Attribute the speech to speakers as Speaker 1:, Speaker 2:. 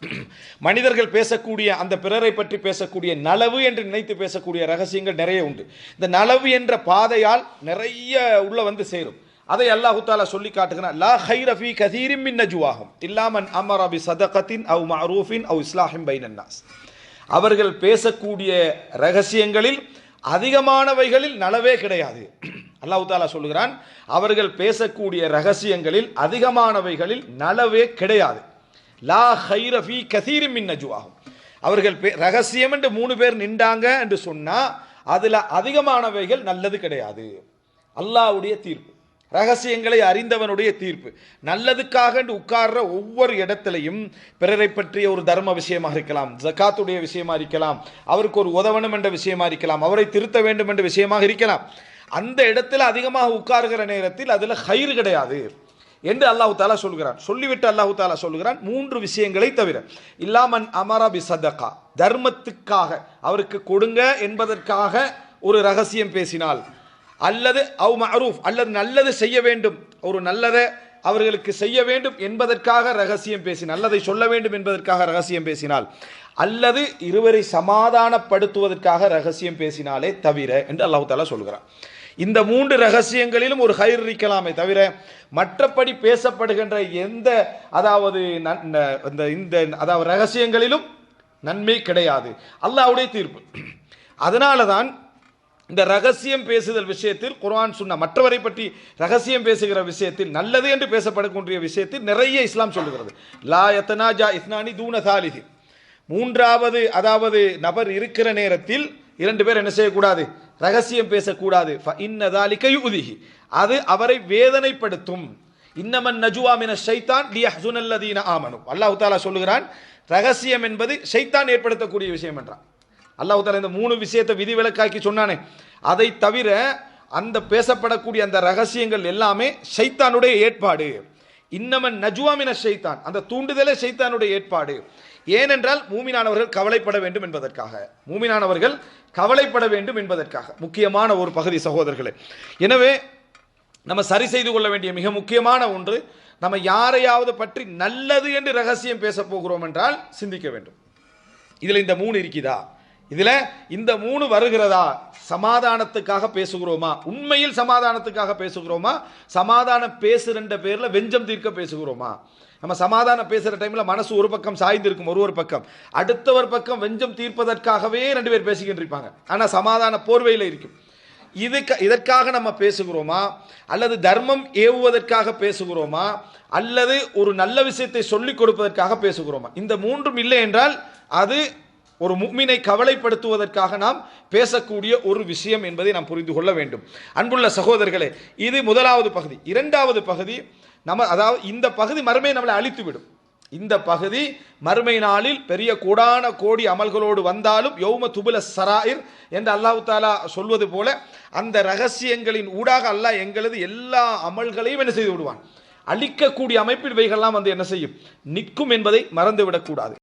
Speaker 1: மனிதர்கள் பேசக்கூடிய அந்த பிறரை பற்றி பேசக்கூடிய நலவு என்று நினைத்து பேசக்கூடிய ரகசியங்கள் நிறைய உண்டு. இந்த நலவு என்ற பாதையால் நிறைய உள்ள வந்து சேரும். அதை அல்லாஹு தாலா சொல்லி காட்டுகிறான் லா ஹைரஃபி மின் நஜுவாகும் இல்லாமன் அமர பி சதகத்தின் அவு இஸ்லாஹிம் பைனன்னாஸ் அவர்கள் பேசக்கூடிய ரகசியங்களில் அதிகமானவைகளில் நலவே கிடையாது. அல்லாஹு தாலா சொல்லுகிறான் அவர்கள் பேசக்கூடிய ரகசியங்களில் அதிகமானவைகளில் நலவே கிடையாது. லா ஹைரஃபி கசீரி மின் நஜுவாகும். அவர்கள் ரகசியம் என்று மூணு பேர் நின்றாங்க என்று சொன்னால் அதில் அதிகமானவைகள் நல்லது கிடையாது. அல்லாஹ்வுடைய தீர்ப்பு. ரகசியங்களை அறிந்தவனுடைய தீர்ப்பு. நல்லதுக்காக என்று உட்கார்ற ஒவ்வொரு இடத்திலையும் பிறரை பற்றிய ஒரு தர்ம விஷயமாக இருக்கலாம் ஜக்காத்துடைய விஷயமா இருக்கலாம் அவருக்கு ஒரு உதவணும் என்ற விஷயமா இருக்கலாம் அவரை திருத்த வேண்டும் என்ற விஷயமாக இருக்கலாம். அந்த இடத்துல அதிகமாக உட்காருகிற நேரத்தில் அதில் ஹைர் கிடையாது. என்று அல்லாஹு தாலா சொல்கிறான் சொல்லிவிட்டு அல்லாஹு தாலா சொல்கிறான் மூன்று விஷயங்களை தவிர இல்லாமன் அமரா பி சதகா தர்மத்துக்காக அவருக்கு கொடுங்க என்பதற்காக ஒரு ரகசியம் பேசினால் அல்லது அவ் மரூஃப் அல்லது நல்லது செய்ய வேண்டும் ஒரு நல்லதை அவர்களுக்கு செய்ய வேண்டும் என்பதற்காக ரகசியம் பேசி நல்லதை சொல்ல வேண்டும் என்பதற்காக ரகசியம் பேசினால் அல்லது இருவரை சமாதானப்படுத்துவதற்காக ரகசியம் பேசினாலே தவிர என்று அல்லாஹு தாலா சொல்கிறான் இந்த மூன்று ரகசியங்களிலும் ஒரு ஹைர் இருக்கலாமே. தவிர மற்றபடி பேசப்படுகின்ற எந்த அதாவது நன்- இந்த இந்த அதாவது ரகசியங்களிலும் நன்மை கிடையாது. அல்லாவுடைய தீர்ப்பு. அதனால தான் இந்த ரகசியம் பேசுதல் விஷயத்தில் குர்ஆன் சொன்ன மற்றவரை பற்றி ரகசியம் பேசுகிற விஷயத்தில் நல்லது என்று பேசப்படக்கூடிய விஷயத்தில் நிறைய இஸ்லாம் சொல்லுகிறது. லா யத்தனாஜா இஸ்னானி தூன தாலிஹி மூன்றாவது அதாவது நபர் இருக்கிற நேரத்தில் இரண்டு பேர் என்ன செய்யக்கூடாது? ரகசியம் பேசக்கூடாது. இன்னதாலிக்க அது அவரை வேதனைப்படுத்தும். இன்னமன் நஜுவாமின ஷைத்தான் ஷைத்தான் லியஹ்சுனல்லதீன ஆமனு. அல்லாஹு தாலா சொல்லுகிறான் ரகசியம் என்பது ஷைத்தான் ஏற்படுத்தக்கூடிய விஷயம் என்றான். அல்லாஹு தாலா இந்த மூணு விஷயத்தை விதிவிலக்காக்கி சொன்னானே. அதை தவிர அந்த பேசப்படக்கூடிய அந்த ரகசியங்கள் எல்லாமே ஷைத்தானுடைய ஏற்பாடு. இன்னமன் நஜுவாமின ஷைத்தான். அந்த தூண்டுதலே ஷைத்தானுடைய ஏற்பாடு. ஏனென்றால் மூமினானவர்கள் கவலைப்பட வேண்டும் என்பதற்காக. மூமினானவர்கள் கவலைப்பட வேண்டும் என்பதற்காக. முக்கியமான ஒரு பகுதி சகோதரர்களே. எனவே நம்ம சரி செய்து கொள்ள வேண்டிய மிக முக்கியமான ஒன்று நம்ம யாரையாவது பற்றி நல்லது என்று ரகசியம் பேச போகிறோம் என்றால் சிந்திக்க வேண்டும். இதில் இந்த மூணு இருக்குதா? இதில் இந்த மூணு வருகிறதா? சமாதானத்துக்காக பேசுகிறோமா? உண்மையில் சமாதானத்துக்காக பேசுகிறோமா? சமாதானம் பேசுகின்ற பேரில் வெஞ்சம் தீர்க்க பேசுகிறோமா? நம்ம சமாதானம் பேசுகிற டைமில் மனசு ஒரு பக்கம் சாய்ந்திருக்கும் ஒரு ஒரு பக்கம். அடுத்தவர் பக்கம் வெஞ்சம் தீர்ப்பதற்காகவே ரெண்டு பேர் பேசிக்கிட்டு இருப்பாங்க. ஆனால் சமாதான போர்வையில் இருக்கும். இதுக்கு இதற்காக நம்ம பேசுகிறோமா? அல்லது தர்மம் ஏவுவதற்காக பேசுகிறோமா? அல்லது ஒரு நல்ல விஷயத்தை சொல்லிக் கொடுப்பதற்காக பேசுகிறோமா? இந்த மூன்றும் இல்லை என்றால் அது ஒரு முக்மினை கவலைப்படுத்துவதற்காக நாம் பேசக்கூடிய ஒரு விஷயம் என்பதை நாம் புரிந்து கொள்ள வேண்டும். அன்புள்ள சகோதரர்களே இது முதலாவது பகுதி. இரண்டாவது பகுதி நம்ம அதாவது இந்த பகுதி மறுமை நம்மளை அழித்துவிடும். இந்த பகுதி மறுமை நாளில் பெரிய கூடான கோடி அமல்களோடு வந்தாலும் யௌம துபுல சராயிர் என்று அல்லாஹ் தாலா சொல்வது போல அந்த ரகசியங்களின் ஊடாக அல்லாஹ் எங்களது எல்லா அமல்களையும் என்ன செய்து விடுவான்? அழிக்கக்கூடிய அமைப்பில் இவைகள்லாம் வந்து என்ன செய்யும்? நிற்கும் என்பதை மறந்துவிடக்கூடாது.